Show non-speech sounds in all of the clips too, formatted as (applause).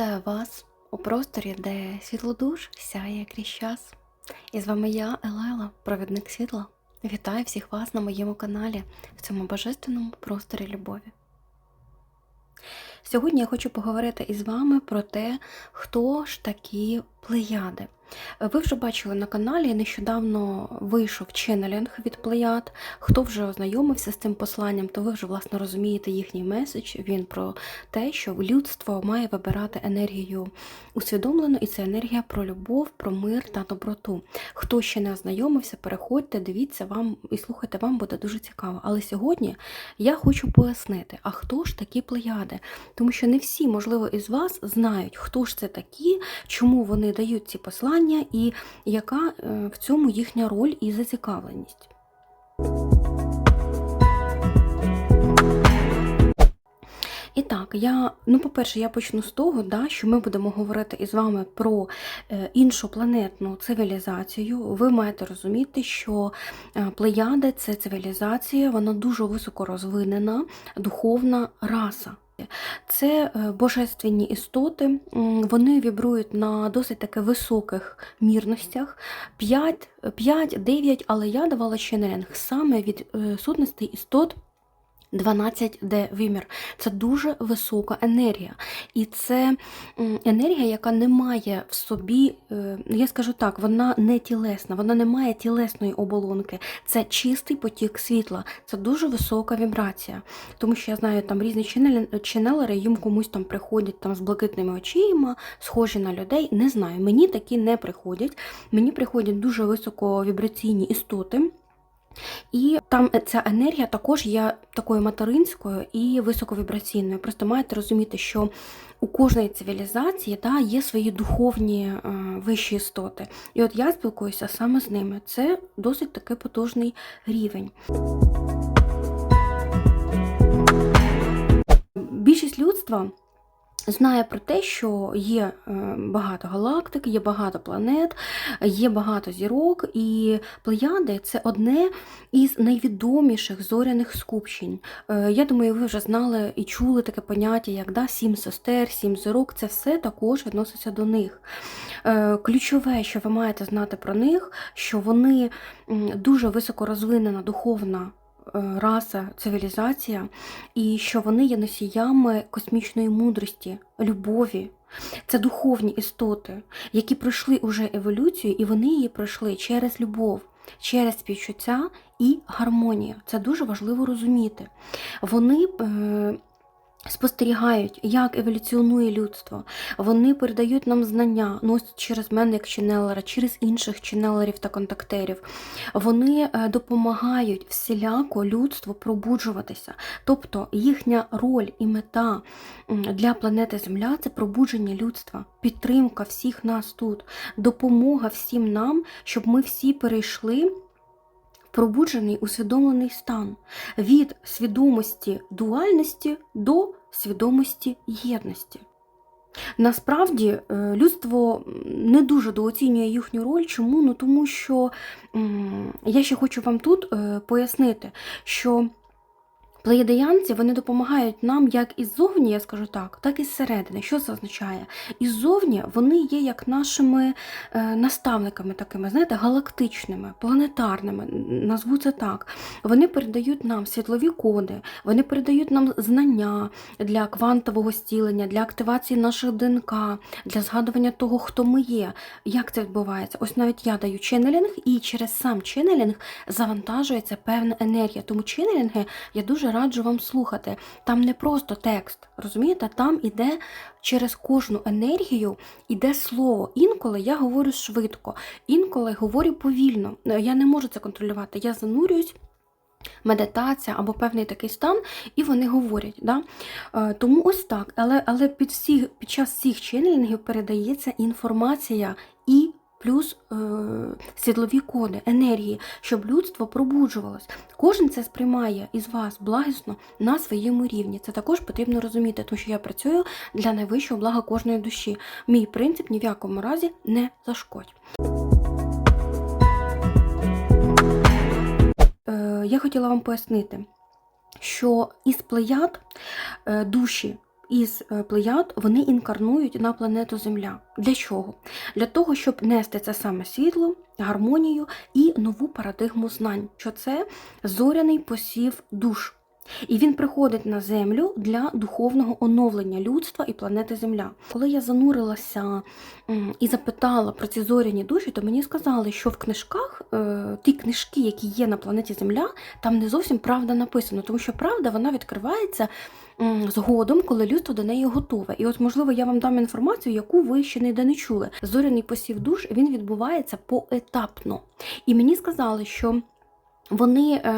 Вітаю вас у просторі, де світлодуш сяє крізь час. І з вами я, Елела, провідник світла. Вітаю всіх вас на моєму каналі в цьому божественному просторі любові. Сьогодні я хочу поговорити із вами про те, хто ж такі плеяди. Ви вже бачили на каналі, нещодавно вийшов ченнелінг від плеяд. Хто вже ознайомився з цим посланням, то ви вже власне розумієте їхній меседж. Він про те, що людство має вибирати енергію усвідомлено, і це енергія про любов, про мир та доброту. Хто ще не ознайомився, переходьте, дивіться вам і слухайте, вам буде дуже цікаво. Але сьогодні я хочу пояснити, а хто ж такі плеяди? Тому що не всі, можливо, із вас знають, хто ж це такі, чому вони дають ці послання і яка е, в цьому їхня роль і зацікавленість. І так, я, ну, по-перше, я почну з того, да, що ми будемо говорити із вами про е, іншопланетну цивілізацію. Ви маєте розуміти, що е, плеяди це цивілізація, вона дуже високо розвинена, духовна раса. Це е, божественні істоти, вони вібрують на досить таки високих мірностях. 5, 5 9, але я давала ще неринг саме від сутності сутностей істот 12D вимір. Це дуже висока енергія. І це енергія, яка не має в собі, е, я скажу так, вона не тілесна, вона не має тілесної оболонки. Це чистий потік світла, це дуже висока вібрація. Тому що я знаю, там різні ченелери, їм комусь там приходять там з блакитними очима, схожі на людей. Не знаю, мені такі не приходять. Мені приходять дуже високовібраційні істоти. І там ця енергія також є такою материнською і високовібраційною. Просто маєте розуміти, що у кожної цивілізації да, є свої духовні е, вищі істоти. І от я спілкуюся саме з ними. Це досить таки потужний рівень. Більшість людства знає про те, що є е, багато галактик, є багато планет, є багато зірок, і плеяди це одне із найвідоміших зоряних скупчень. Е, Я думаю, ви вже знали і чули таке поняття, як да, сім сестер, сім зірок. Це все також відноситься до них. Е, Ключове, що ви маєте знати про них, що вони дуже високо розвинена духовна раса, цивілізація, і що вони є носіями космічної мудрості, любові. Це духовні істоти, які пройшли уже еволюцію, і вони її пройшли через любов, через співчуття і гармонію. Це дуже важливо розуміти. Вони е, спостерігають, як еволюціонує людство. Вони передають нам знання, ну ось через мене як ченелера, через інших ченелерів та контактерів. Вони е, допомагають всіляко людству пробуджуватися. Тобто їхня роль і мета для планети Земля це пробудження людства, підтримка всіх нас тут, допомога всім нам, щоб ми всі перейшли. Пробуджений усвідомлений стан від свідомості дуальності до свідомості єдності. Насправді е, людство не дуже дооцінює їхню роль. Чому? Ну тому що я ще хочу вам тут е, пояснити, що плеєдеянці вони допомагають нам як іззовні, я скажу так, так і зсередини. Що це означає? Іззовні вони є як нашими е, наставниками, такими, знаєте, галактичними, планетарними, назву це так. Вони передають нам світлові коди, вони передають нам знання для квантового стілення, для активації наших ДНК, для згадування того, хто ми є. Як це відбувається? Ось навіть я даю ченнелінг, і через сам ченнелінг завантажується певна енергія. Тому ченнелінги я дуже раджу вам слухати. Там не просто текст, розумієте? Там іде через кожну енергію іде слово. Інколи я говорю швидко, інколи говорю повільно. Я не можу це контролювати. Я занурююсь. Медитація або певний такий стан, і вони говорять. Да? Е, Тому ось так. Але, але під, всі, під час всіх ченелінгів передається інформація і плюс е, світлові коди, енергії, щоб людство пробуджувалось. Кожен це сприймає із вас благісно на своєму рівні. Це також потрібно розуміти, тому що я працюю для найвищого блага кожної душі. Мій принцип ні в якому разі не зашкодь. Е, я хотіла вам пояснити, що із плеяд е, душі із е, плеяд вони інкарнують на планету Земля. Для чого? Для того, щоб нести це саме світло, гармонію і нову парадигму знань, що це зоряний посів душ. І він приходить на землю для духовного оновлення людства і планети Земля. Коли я занурилася і запитала про ці зоряні душі, то мені сказали, що в книжках е, ті книжки, які є на планеті Земля, там не зовсім правда написано, тому що правда вона відкривається згодом, коли людство до неї готове. І от, можливо, я вам дам інформацію, яку ви ще ніде не чули. Зоряний посів душ він відбувається поетапно. І мені сказали, що. Вони, е,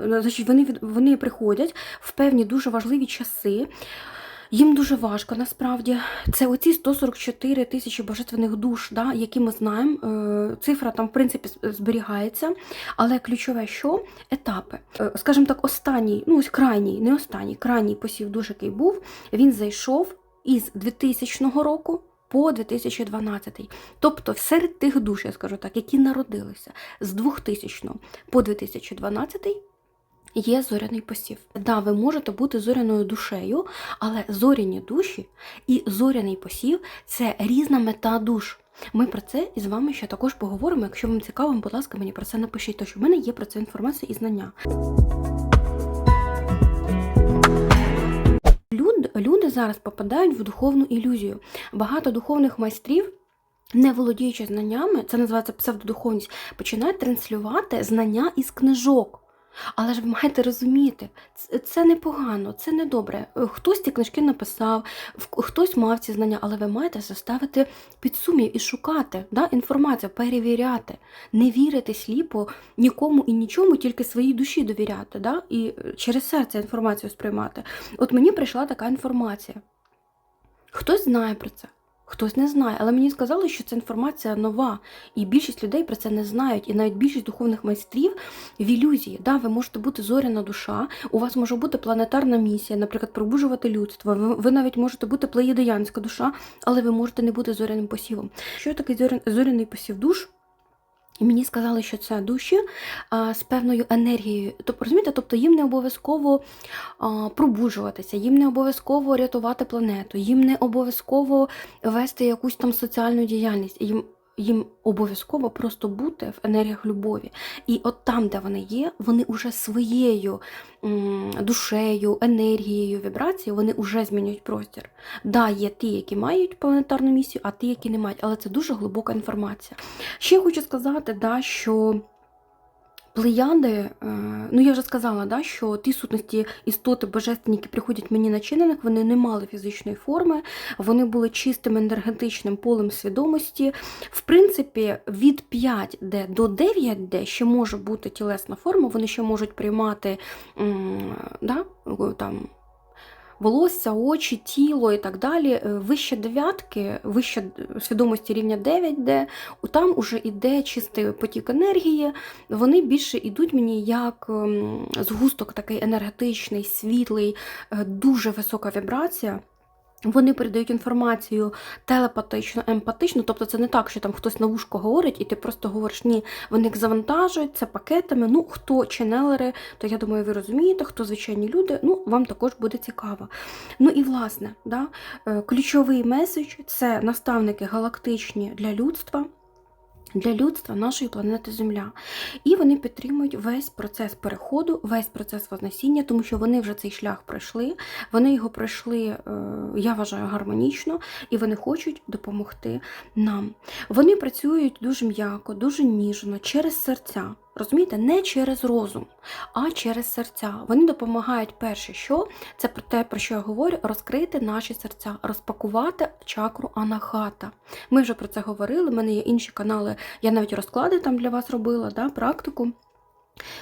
е, значить, вони, вони приходять в певні дуже важливі часи. Їм дуже важко насправді. Це оці 144 тисячі божественних душ, да, які ми знаємо. Е, Цифра там, в принципі, зберігається. Але ключове, що етапи. Скажімо так, останній, ну ось крайній, не останній, крайній посів душ, який був, він зайшов із 2000 року по 2012. Тобто серед тих душ, я скажу так, які народилися з 2000 по 2012 є зоряний посів. Да, ви можете бути зоряною душею, але зоряні душі і зоряний посів це різна мета душ. Ми про це із вами ще також поговоримо. Якщо вам цікаво, будь ласка, мені про це напишіть, тому що в мене є про це інформація і знання. Зараз попадають в духовну ілюзію. Багато духовних майстрів. Не володіючи знаннями, це називається псевдодуховність, починають транслювати знання із книжок. Але ж ви маєте розуміти, це- непогано, це не добре. Хтось ці книжки написав, хтось мав ці знання, але ви маєте заставити під сумнів і шукати да, інформацію, перевіряти, не вірити сліпо нікому і нічому, тільки своїй душі довіряти, да, і е, через серце інформацію сприймати. От мені прийшла така інформація. Хтось знає про це. Хтось не знає, але мені сказали, що ця інформація нова, і більшість людей про це не знають. І навіть більшість духовних майстрів в ілюзії. Да, ви можете бути зоряна душа, у вас може бути планетарна місія, наприклад, пробужувати людство. Ви, ви навіть можете бути плеєдеянська душа, але ви можете не бути зоряним посівом. Що таке зоря- зоряний посів душ? І мені сказали, що це душі а, з певною енергією. Тобто, розумієте, тобто їм не обов'язково пробуджуватися, їм не обов'язково рятувати планету, їм не обов'язково вести якусь там соціальну діяльність. Їм, їм обов'язково просто бути в енергіях любові. І от там, де вони є, вони уже своєю душею, енергією, вібрацією, вони вже змінюють простір. Да, є ті, які мають планетарну місію, а ті, які не мають, але це дуже глибока інформація. Ще хочу сказати, да, що плеяди, е, ну я вже сказала, да, що ті сутності істоти божественні, які приходять мені на чинених, вони не мали фізичної форми, вони були чистим енергетичним полем свідомості. В принципі, від 5D до 9D ще може бути тілесна форма, вони ще можуть приймати да, там, волосся, очі, тіло і так далі. Е, Вище дев'ятки, вище свідомості рівня 9, де там уже йде чистий потік енергії. Вони більше йдуть мені як ем, згусток такий енергетичний, світлий, е, дуже висока вібрація. Вони передають інформацію телепатично, емпатично, тобто це не так, що там хтось на вушко говорить, і ти просто говориш, ні, вони їх завантажують, це пакетами. Ну, хто ченелери, то я думаю, ви розумієте, хто звичайні люди, ну, вам також буде цікаво. Ну і власне, да, е, ключовий меседж це наставники галактичні для людства. Для людства нашої планети Земля. І вони підтримують весь процес переходу, весь процес вознесіння, тому що вони вже цей шлях пройшли. Вони його пройшли, е, я вважаю, гармонічно, і вони хочуть допомогти нам. Вони працюють дуже м'яко, дуже ніжно, через серця. Розумієте, не через розум, а через серця. Вони допомагають перше, що це про те, про що я говорю, розкрити наші серця, розпакувати чакру анахата. Ми вже про це говорили. в мене є інші канали, я навіть розклади там для вас робила, да, практику.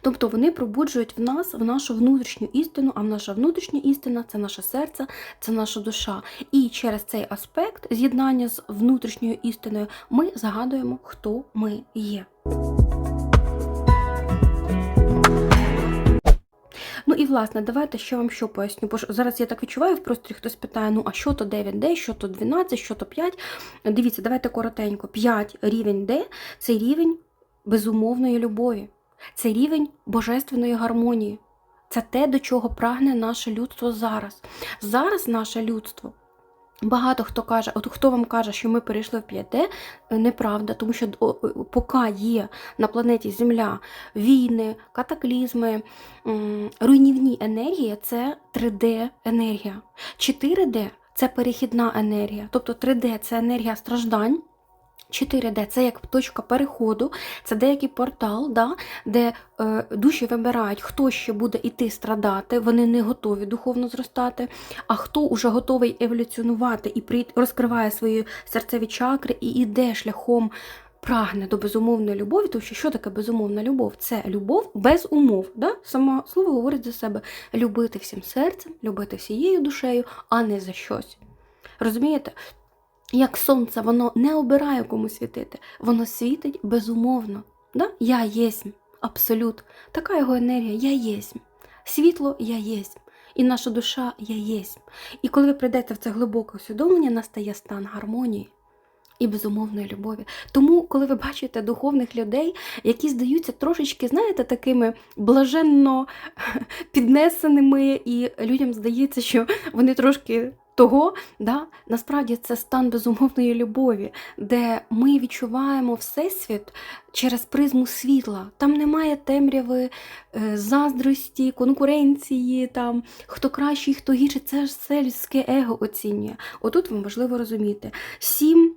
Тобто вони пробуджують в нас в нашу внутрішню істину, а наша внутрішня істина це наше серце, це наша душа. І через цей аспект з'єднання з внутрішньою істиною ми загадуємо, хто ми є. І власне, давайте ще вам що поясню. Бо ж зараз я так відчуваю в просторі, хтось питає, ну а що то 9D, що то 12, що то 5. Дивіться, давайте коротенько. 5 рівень D це рівень безумовної любові, це рівень божественної гармонії. Це те, до чого прагне наше людство зараз. Зараз наше людство. Багато хто каже, от хто вам каже, що ми перейшли в 5D, неправда, тому що о, поки є на планеті Земля війни, катаклізми, руйнівні енергії це 3D енергія. 4D це перехідна енергія. Тобто 3D це енергія страждань. 4D це як точка переходу, це деякий портал, да, де е, душі вибирають, хто ще буде іти страдати, вони не готові духовно зростати, а хто вже готовий еволюціонувати і при, розкриває свої серцеві чакри і йде шляхом, прагне до безумовної любові, тому що що таке безумовна любов? Це любов без умов. Да? Саме слово говорить за себе: любити всім серцем, любити всією душею, а не за щось. Розумієте? Як сонце, воно не обирає кому світити, воно світить безумовно. Да? Я єсмь, абсолют. Така його енергія, я єсмь. Світло я єсмь. І наша душа я єсмь. І коли ви прийдете в це глибоке усвідомлення, настає стан гармонії і безумовної любові. Тому, коли ви бачите духовних людей, які здаються трошечки, знаєте, такими блаженно (laughs) піднесеними, і людям здається, що вони трошки того, да, насправді це стан безумовної любові, де ми відчуваємо Всесвіт через призму світла. Там немає темряви, е, заздрості, конкуренції, там, хто кращий, хто гірший. Це ж все людське его оцінює. Отут вам важливо розуміти. Сім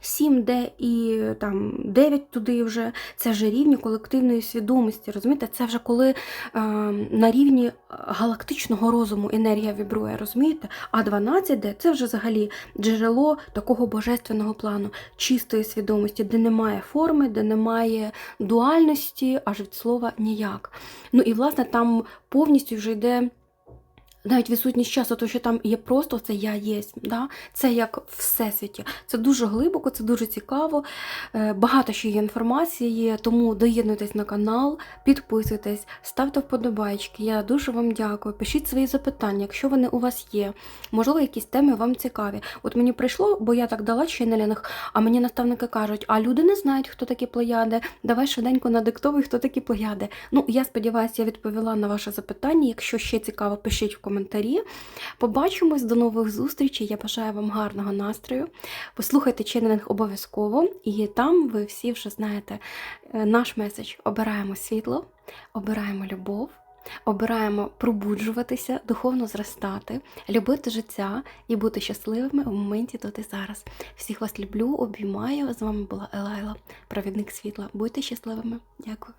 7, де і там 9 туди вже це вже рівні колективної свідомості. Розумієте, це вже коли е, на рівні галактичного розуму енергія вібрує, розумієте? А 12 де це вже взагалі джерело такого божественного плану, чистої свідомості, де немає форми, де немає дуальності, аж від слова ніяк. Ну і власне там повністю вже йде. Навіть відсутність часу, то що там є просто це я єсть. Да? Це як всесвіті. Це дуже глибоко, це дуже цікаво. Е, Багато ще є інформації, тому доєднуйтесь на канал, підписуйтесь, ставте вподобайки. Я дуже вам дякую. Пишіть свої запитання, якщо вони у вас є. Можливо, якісь теми вам цікаві. От мені прийшло, бо я так дала ченнелінг, а мені наставники кажуть, а люди не знають, хто такі плеяди. Давай швиденько надиктовуй, хто такі плеяди. Ну, я сподіваюся, я відповіла на ваше запитання. Якщо ще цікаво, пишіть в коментарі. Побачимось до нових зустрічей. Я бажаю вам гарного настрою. Послухайте ченнелінг обов'язково, і там ви всі вже знаєте е, наш меседж. Обираємо світло, обираємо любов. Обираємо пробуджуватися, духовно зростати, любити життя і бути щасливими у моменті тут і зараз. Всіх вас люблю, обіймаю. З вами була Елайла, провідник світла. Будьте щасливими. Дякую.